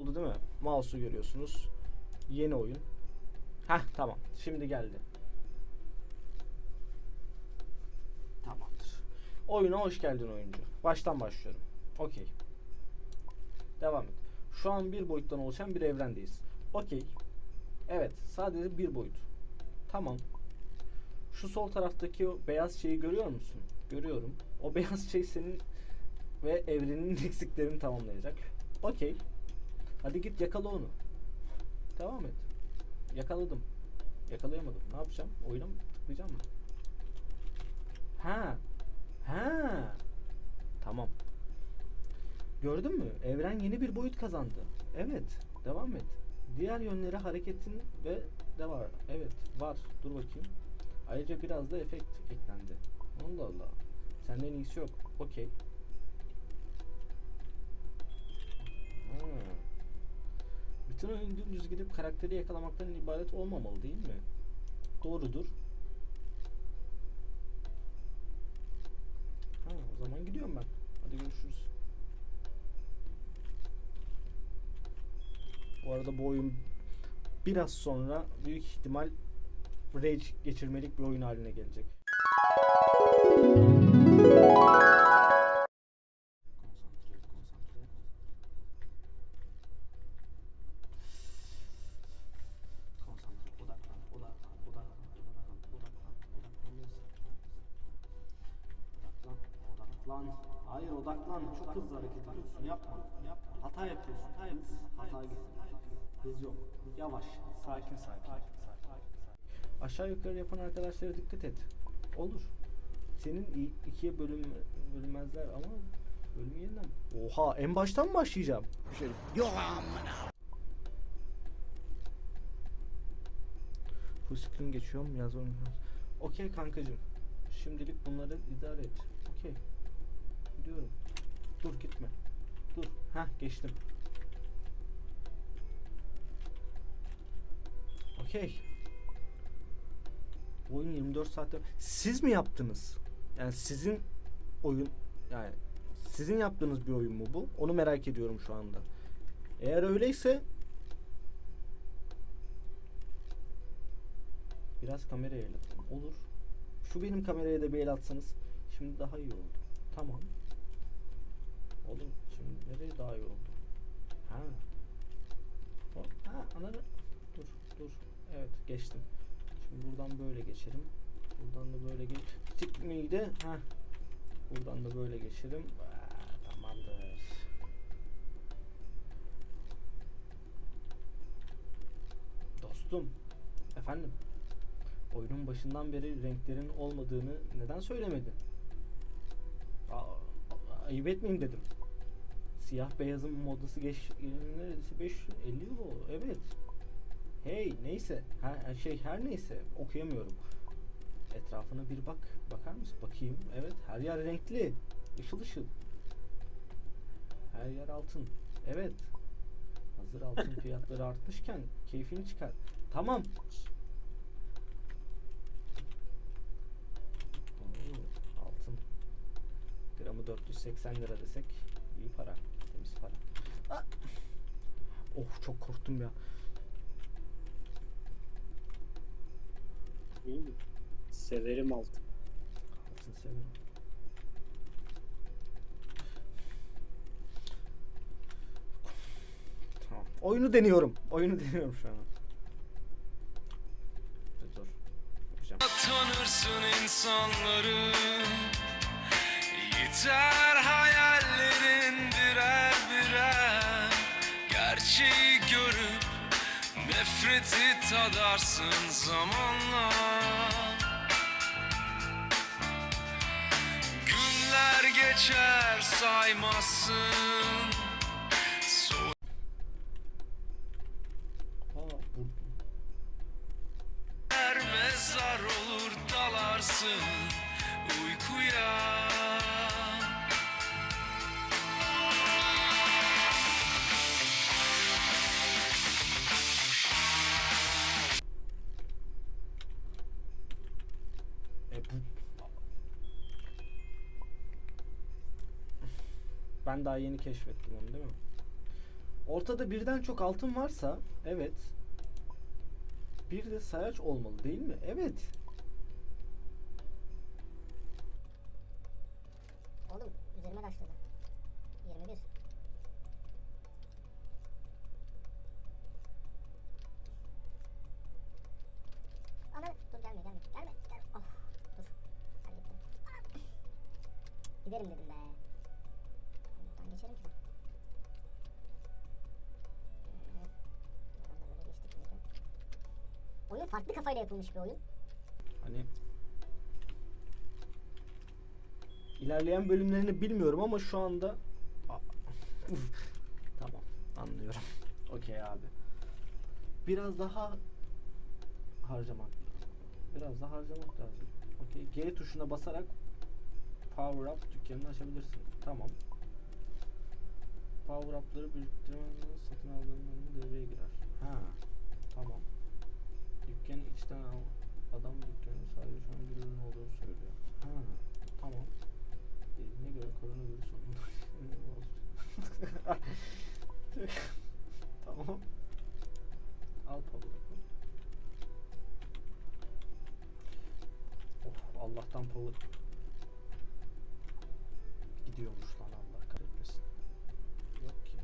Oldu değil mi? Mouse'u görüyorsunuz. Yeni oyun. Heh tamam. Şimdi geldi. Tamamdır. Oyuna hoş geldin oyuncu. Baştan başlıyorum. Okey. Devam et. Şu an bir boyuttan oluşan bir evrendeyiz. Okey. Evet. Sadece bir boyut. Tamam. Şu sol taraftaki o beyaz şeyi görüyor musun? Görüyorum. O beyaz şey senin ve evrenin eksiklerini tamamlayacak. Okey. Hadi git yakala onu. Devam et. Yakaladım. Yakalayamadım. Ne yapacağım? Oyuna mı tıklayacağım mı? Ha. Ha. Tamam. Gördün mü? Evren yeni bir boyut kazandı. Evet. Devam et. Diğer yönlere hareketin ve de var. Evet. Var. Dur bakayım. Ayrıca biraz da efekt eklendi. Allah Allah. Senden iyisi yok. Okey. Oyun dümdüz gidip karakteri yakalamaktan ibaret olmamalı değil mi? Doğrudur. Ha, o zaman gidiyorum ben. Hadi görüşürüz. Bu arada bu oyun biraz sonra büyük ihtimal Rage geçirmelik bir oyun haline gelecek. Çok hızlı hareket ediyorsun. Yapma, yapma. Hata yapıyorsun. Hata yapıyorsun. Hata getir. Hız yok. Yavaş. Sakin, sakin. Aşağı yukarı yapan arkadaşlara dikkat et. Olur. Senin i- ikiye bölüm bölünmezler ama bölüm yeniden. Oha en baştan mı başlayacağım? Full screen geçiyorum yaz oyunu. Okey kankacım. Şimdilik bunları idare et. Okey. Gidiyorum. Dur gitme. Dur. Ha geçtim. Okey. Oyun 24 saatte siz mi yaptınız? Yani sizin oyun yani sizin yaptığınız bir oyun mu bu? Onu merak ediyorum şu anda. Eğer öyleyse biraz kameraya el atalım. Olur. Şu benim kameraya da bir el atsanız şimdi daha iyi oldu. Tamam. Oğlum şimdi nereye daha iyi oldu? Ha. O, ha anladım. Dur dur. Evet geçtim. Şimdi buradan böyle geçelim. Buradan da böyle geç. Tik miydi? Ha. Buradan da böyle geçelim. Tamamdır. Dostum. Efendim. Oyunun başından beri renklerin olmadığını neden söylemedin? Aa, ayıp etmeyeyim dedim. Siyah beyazın modası geç neredeyse 5 50 yıl oldu. Evet. Hey neyse. Her şey her neyse okuyamıyorum. Etrafına bir bak. Bakar mısın? Bakayım. Evet her yer renkli. Işıl ışıl. Her yer altın. Evet. Hazır altın fiyatları artmışken keyfini çıkar. Tamam. Altın. Gramı 480 lira desek iyi para. Temiz para. Ah! Oh çok korktum ya. İyi mi? Severim altın. Altın severim. Tamam. Oyunu deniyorum. Oyunu deniyorum şu an. Dur, Dur. Yapacağım. Tanırsın insanları Yeter hayallerin Gerçeği görüp nefreti tadarsın zamanla. Günler geçer saymazsın Ben daha yeni keşfettim onu değil mi? Ortada birden çok altın varsa evet. Bir de sayaç olmalı değil mi? Evet. Yapılmış bir oyun. Hani ilerleyen bölümlerini bilmiyorum ama şu anda tamam anlıyorum. Okey abi. Biraz daha harcamak. Biraz daha harcamak lazım. Okey. G tuşuna basarak power up dükkanını açabilirsin. Tamam. Power up'ları biriktirmeden satın aldığın devreye girer. Ha. Tamam. Dükkanı içten al. Adam dükkanın sadece şu an bir ürün olduğunu söylüyor. Ha. Tamam. Dediğine göre koronavirüs sonunda. tamam. Al up'ı. Of Allah'tan power gidiyormuş lan Allah kahretmesin. Yok ki.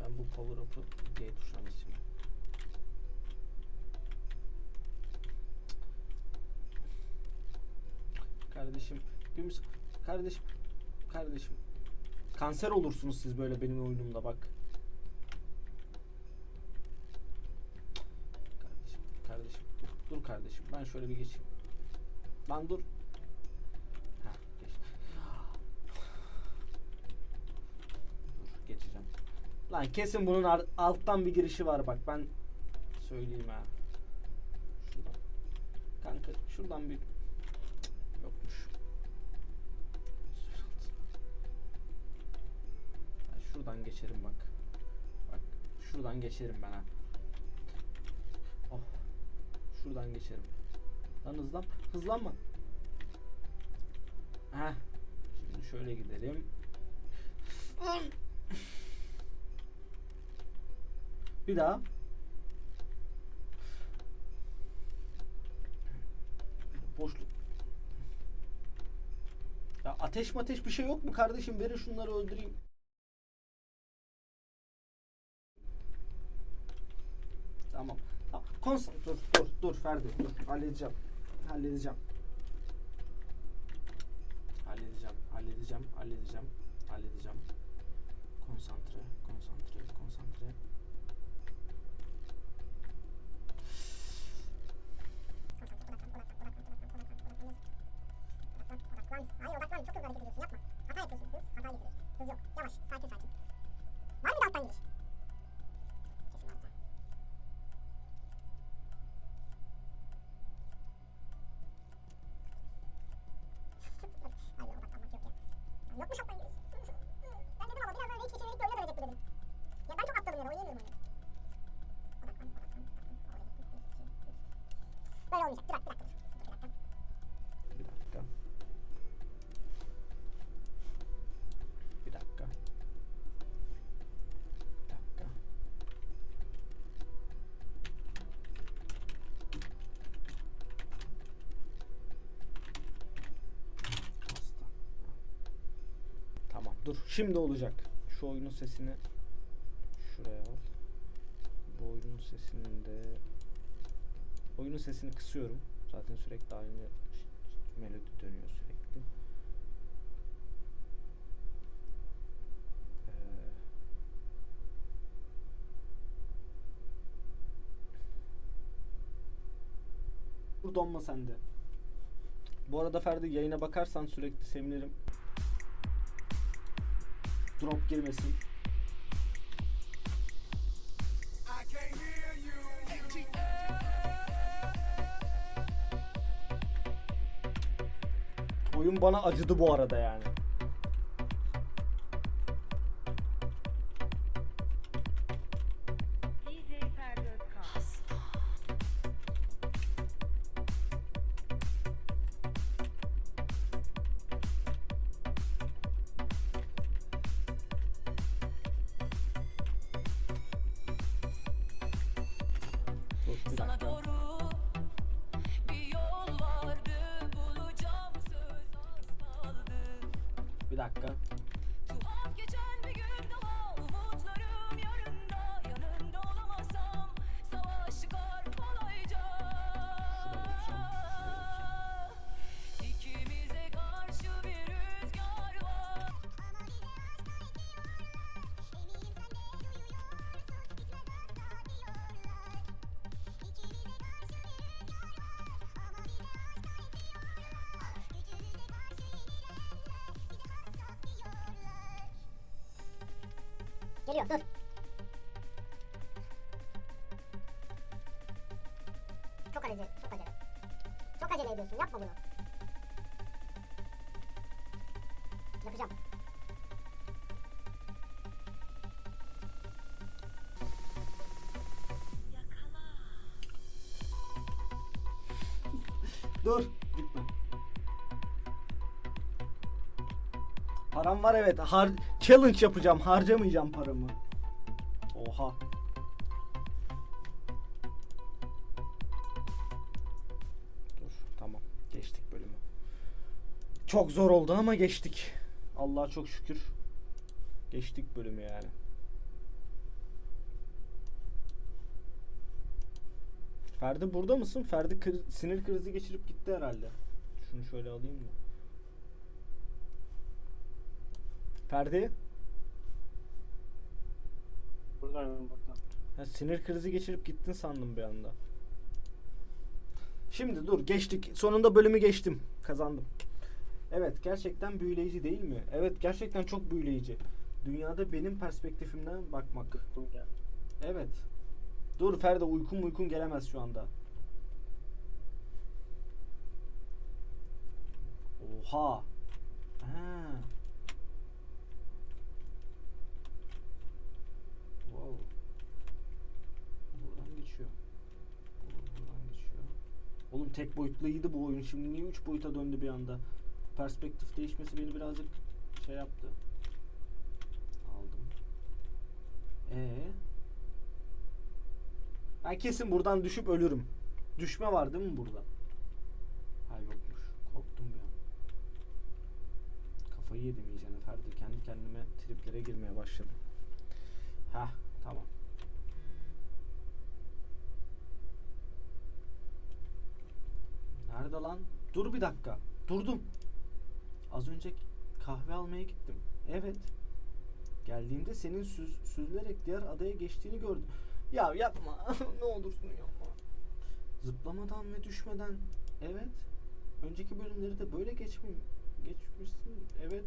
Ben bu power up'ı G tuşuna basayım. Kardeşim, müsa- kardeşim, kardeşim. Kanser olursunuz siz böyle benim oyunumda bak. Kardeşim, kardeşim, dur, dur kardeşim. Ben şöyle bir geçeyim. Lan dur. Ha, geç. Dur, geçeceğim. Lan kesin bunun alttan bir girişi var bak ben söyleyeyim ha. Şuradan. Kanka şuradan bir şuradan geçerim bak. Bak şuradan geçerim ben ha. Oh. Şuradan geçerim. Lan hızlan. Hızlanma. Heh. Şimdi şöyle gidelim. Bir daha. Boşluk. Ya ateş mateş bir şey yok mu kardeşim? Verin şunları öldüreyim. Tamam. tamam. Kons dur dur dur Ferdi dur halledeceğim. Halledeceğim. Halledeceğim. Halledeceğim. Halledeceğim. Halledeceğim. Konsantre, konsantre, konsantre. Hayır odaklan. Çok hızlı hareket ediyorsun. Yapma. Hata yapıyorsun. Hız hata getirir. Hız yok. Yavaş. Sakin sakin. Dur. Şimdi olacak. Şu oyunun sesini şuraya al. Bu oyunun sesini de oyunun sesini kısıyorum. Zaten sürekli aynı melodi dönüyor sürekli. Ee, donma sende. Bu arada Ferdi yayına bakarsan sürekli sevinirim. Drop girmesin. Oyun bana acıdı bu arada yani. Kaldı Bir dakika. Geliyor dur. Çok acele, çok acele. Çok acele ediyorsun yapma bunu. Yapacağım. Dur. Param var evet. Har challenge yapacağım. Harcamayacağım paramı. Oha. Dur tamam. Geçtik bölümü. Çok zor oldu ama geçtik. Allah'a çok şükür. Geçtik bölümü yani. Ferdi burada mısın? Ferdi kri- sinir krizi geçirip gitti herhalde. Şunu şöyle alayım mı? Ferdi? Buradayım burada. Ha, sinir krizi geçirip gittin sandım bir anda. Şimdi dur geçtik. Sonunda bölümü geçtim. Kazandım. Evet gerçekten büyüleyici değil mi? Evet gerçekten çok büyüleyici. Dünyada benim perspektifimden bakmak. Evet. Dur Ferdi uykun uykun gelemez şu anda. Oha. Ha. Wow. Buradan geçiyor. Buradan geçiyor. Oğlum tek boyutluydu bu oyun. Şimdi niye 3 boyuta döndü bir anda? Perspektif değişmesi beni birazcık şey yaptı. Aldım. Ee. Ben kesin buradan düşüp ölürüm. Düşme var değil mi burada? Ha yokmuş. Korktum bir an. Kafayı yedim iyice Ferdi. Kendi kendime triplere girmeye başladım. Ha tamam. Nerede lan? Dur bir dakika. Durdum. Az önce kahve almaya gittim. Evet. Geldiğimde senin süz, süzülerek diğer adaya geçtiğini gördüm. Ya yapma. ne olursun yapma. Zıplamadan ve düşmeden. Evet. Önceki bölümleri de böyle geçmem geçmişsin. Evet.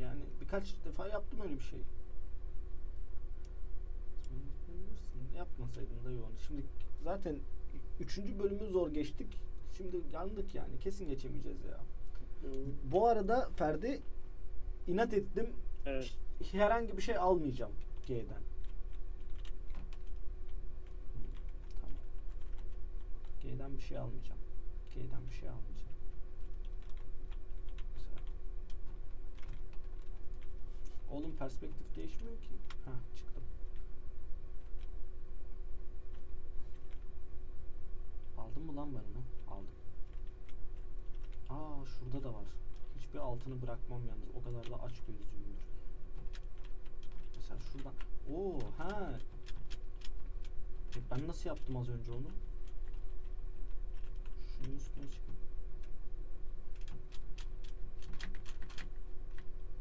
Yani birkaç defa yaptım öyle bir şey. Yapmasaydın da oldu. Şimdi zaten üçüncü bölümü zor geçtik. Şimdi yandık yani. Kesin geçemeyeceğiz ya. Hı. Bu arada Ferdi inat ettim. Evet. Herhangi bir şey almayacağım G'den. Tamam. G'den bir şey almayacağım. G'den bir şey almayacağım. Güzel. Oğlum perspektif değişmiyor ki. Ha çıktım. Aldım mı lan ben onu? Aa şurada da var. Hiçbir altını bırakmam yalnız. O kadar da aç gözlüyümdür. Mesela şuradan. Oo ha. E, ben nasıl yaptım az önce onu? Şunun üstüne çıkın.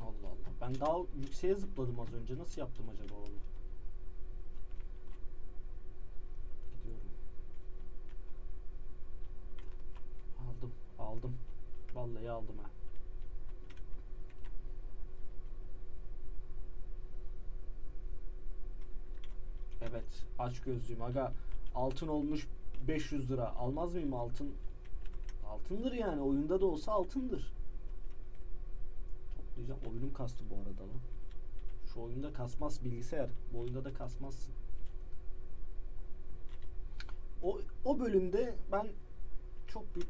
Allah Allah. Ben daha yükseğe zıpladım az önce. Nasıl yaptım acaba onu? Gidiyorum. Aldım. Aldım. Vallahi aldım ha. Evet. Aç gözlüğüm. Aga altın olmuş 500 lira. Almaz mıyım altın? Altındır yani. Oyunda da olsa altındır. Toplayacağım. Oyunum kastı bu arada lan. Şu oyunda kasmaz bilgisayar. Bu oyunda da kasmazsın. O, o bölümde ben çok büyük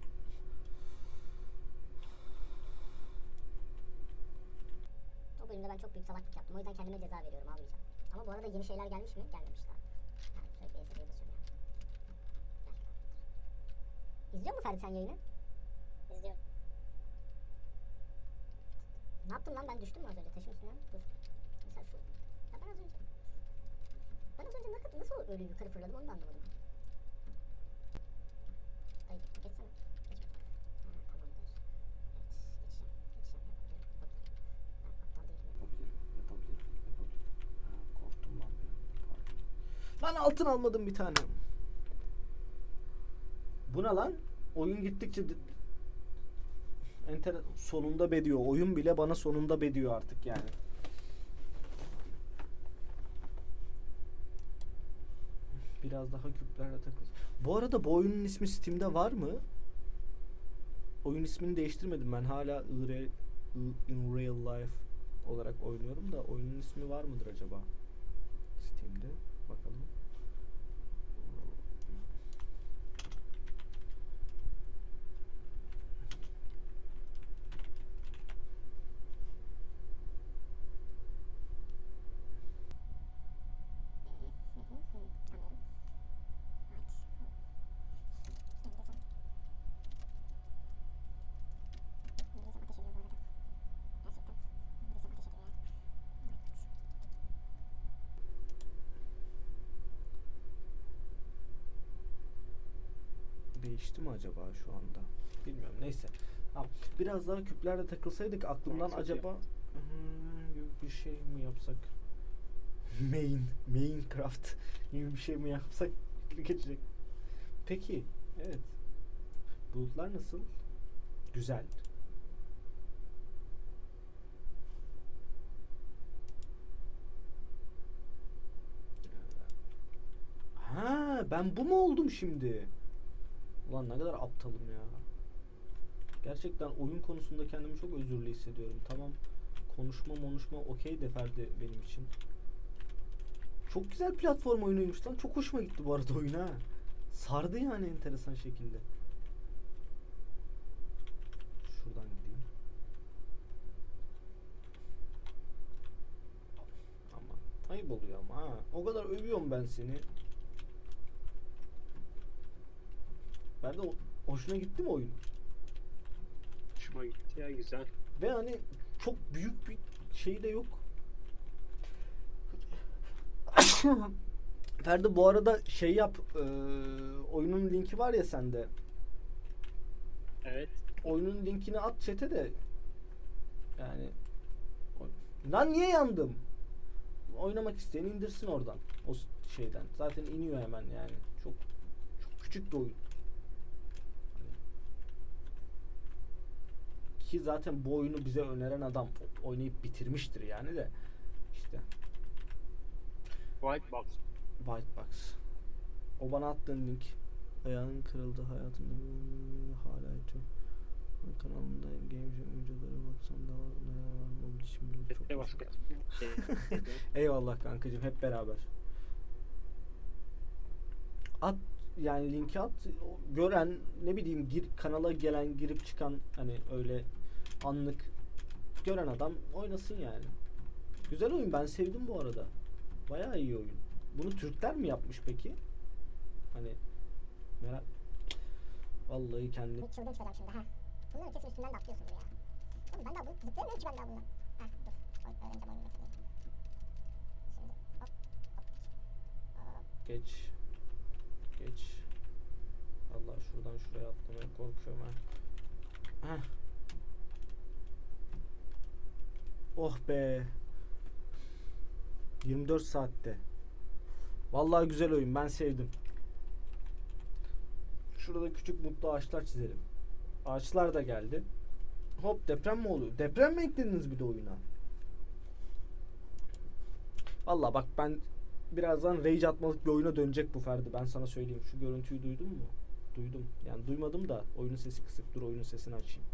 O bölümde ben çok büyük salaklık yaptım. O yüzden kendime ceza veriyorum almayacağım. Ama bu arada yeni şeyler gelmiş mi? Gelmemiş daha. Ha, sürekli ESC'ye basıyorum ya. İzliyor mu Ferdi sen yayını? İzliyorum. Ne yaptım lan ben düştüm mü az önce taşın üstüne? Dur. Mesela şu. Ya ben az önce. Ben az önce nasıl, nasıl öyle yukarı fırladım onu da anlamadım. Ay geçsene. Geçme. Ha, tamamdır. Evet geçeceğim. Geçeceğim yapabilirim. yapabilirim. Ben aptal değilim. Yapabilirim, yapabilirim, yapabilirim. Ha, korktum lan bir an. Pardon. Lan altın almadım bir tane. Bu ne lan? Oyun gittikçe enter sonunda be diyor. Oyun bile bana sonunda be diyor artık yani. Biraz daha küplerle takıl. Bu arada bu oyunun ismi Steam'de var mı? Oyun ismini değiştirmedim ben. Hala In Real Life olarak oynuyorum da oyunun ismi var mıdır acaba? Steam'de bakalım. Değişti mi acaba şu anda? Bilmiyorum. Neyse. Tamam. Biraz daha küplerle takılsaydık aklımdan acaba hmm, bir şey mi yapsak? Main, Minecraft gibi bir şey mi yapsak geçecek. Peki, evet. Bulutlar nasıl? Güzel. Ha, ben bu mu oldum şimdi? Ulan ne kadar aptalım ya. Gerçekten oyun konusunda kendimi çok özürlü hissediyorum. Tamam konuşma konuşma okey de Ferdi benim için. Çok güzel platform oyunuymuş lan. Çok hoşuma gitti bu arada oyun ha. Sardı yani enteresan şekilde. Şuradan gideyim. Ama ayıp oluyor ama ha. O kadar övüyorum ben seni. Ben de o- hoşuna gitti mi oyun? Hoşuma gitti ya güzel. Ve hani çok büyük bir şey de yok. Ferdi bu arada şey yap eee, oyunun linki var ya sende. Evet. Oyunun linkini at chat'e de yani lan niye yandım? Oynamak isteyen indirsin oradan o şeyden. Zaten iniyor hemen yani. Çok çok küçük bir oyun. Ki zaten bu oyunu bize öneren adam oynayıp bitirmiştir yani de işte White Box. White Box. O bana attığın link. Ayağın kırıldı hayatımda hala yatıyor. Kanalımda game jam videolara baksan daha neler var mı olduğu için bile çok. Şey. Eyvallah kankacığım hep beraber. At yani linki at gören ne bileyim gir kanala gelen girip çıkan hani öyle anlık gören adam oynasın yani. Güzel oyun ben sevdim bu arada. Bayağı iyi oyun. Bunu Türkler mi yapmış peki? Hani merak Vallahi kendi çılgın çıkacağım şimdi ha. Bunların kesin üstünden de atlıyorsundur ya. Oğlum ben daha bu zıplayamıyorum ki ben daha bundan. Ha dur. Öğreneceğim oyunu nasıl. Şimdi hop hop. Hop. Geç. Geç. Allah şuradan şuraya atlamaya korkuyorum ha. Heh. Oh be. 24 saatte. Vallahi güzel oyun. Ben sevdim. Şurada küçük mutlu ağaçlar çizelim. Ağaçlar da geldi. Hop deprem mi oluyor? Deprem mi eklediniz bir de oyuna? Valla bak ben birazdan rage atmalık bir oyuna dönecek bu Ferdi. Ben sana söyleyeyim. Şu görüntüyü duydun mu? Duydum. Yani duymadım da oyunun sesi kısık. Dur oyunun sesini açayım.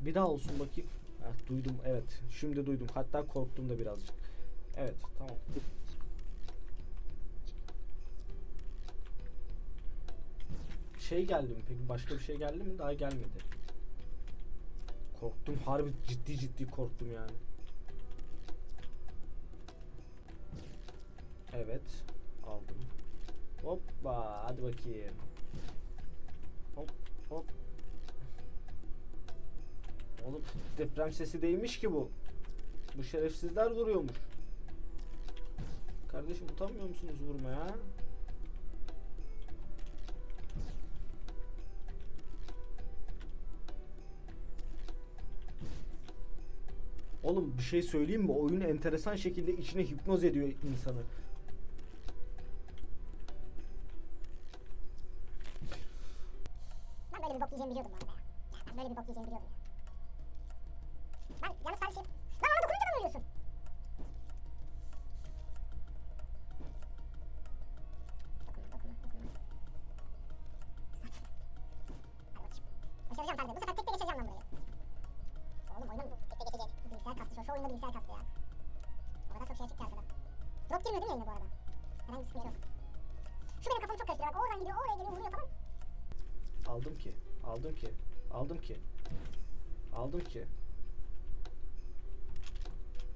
Bir daha olsun bakayım. Heh, duydum evet. Şimdi duydum. Hatta korktum da birazcık. Evet tamam. Şey geldi mi peki? Başka bir şey geldi mi? Daha gelmedi. Korktum. Harbi ciddi ciddi korktum yani. Evet. Aldım. Hoppa hadi bakayım. Hop hop. Oğlum deprem sesi değilmiş ki bu. Bu şerefsizler vuruyormuş. Kardeşim utanmıyor musunuz vurmaya? Oğlum bir şey söyleyeyim mi? Oyun enteresan şekilde içine hipnoz ediyor insanı. Ben böyle bir bok yiyeceğimi biliyordum bu arada ya. Ben böyle bir bok yiyeceğimi biliyordum ya. Oyunda bilgisayar kastı ya. O kadar çok şey çıktı arkadan. Drop girmiyor değil mi yayına bu arada? Herhangi bir sıkıntı yok. Şu benim kafamı çok karıştırıyor. Bak oradan gidiyor, oraya geliyor, vuruyor tamam. Aldım ki. Aldım ki. Aldım ki. Aldım ki.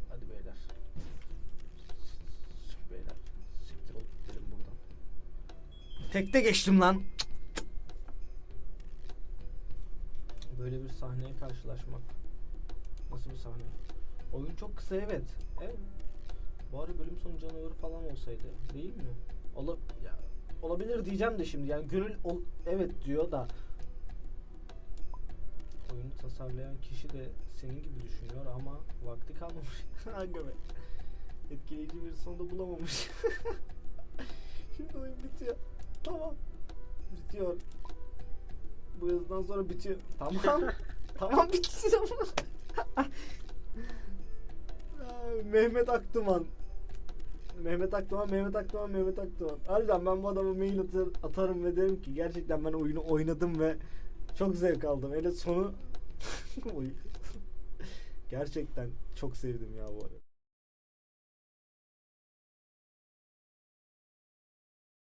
Hadi beyler. Beyler. Siktir olup gidelim buradan. Tekte geçtim lan. Böyle bir sahneye karşılaşmak. Nasıl bir sahne? Oyun çok kısa evet. Evet. Bari bölüm sonu canavarı falan olsaydı. Değil mi? Ola ya, olabilir diyeceğim de şimdi. Yani gönül ol- evet diyor da oyunu tasarlayan kişi de senin gibi düşünüyor ama vakti kalmamış. Aga be. Etkileyici bir sonunda bulamamış. Şimdi oyun bitiyor. Tamam. Bitiyor. Bu yazıdan sonra bitiyor. Tamam. tamam. Ay, Mehmet Aktuman. Mehmet Aktuman, Mehmet Aktuman, Mehmet Aktuman. Harbiden ben bu adama mail atar, atarım ve derim ki gerçekten ben oyunu oynadım ve çok zevk aldım. Hele sonu gerçekten çok sevdim ya bu arada.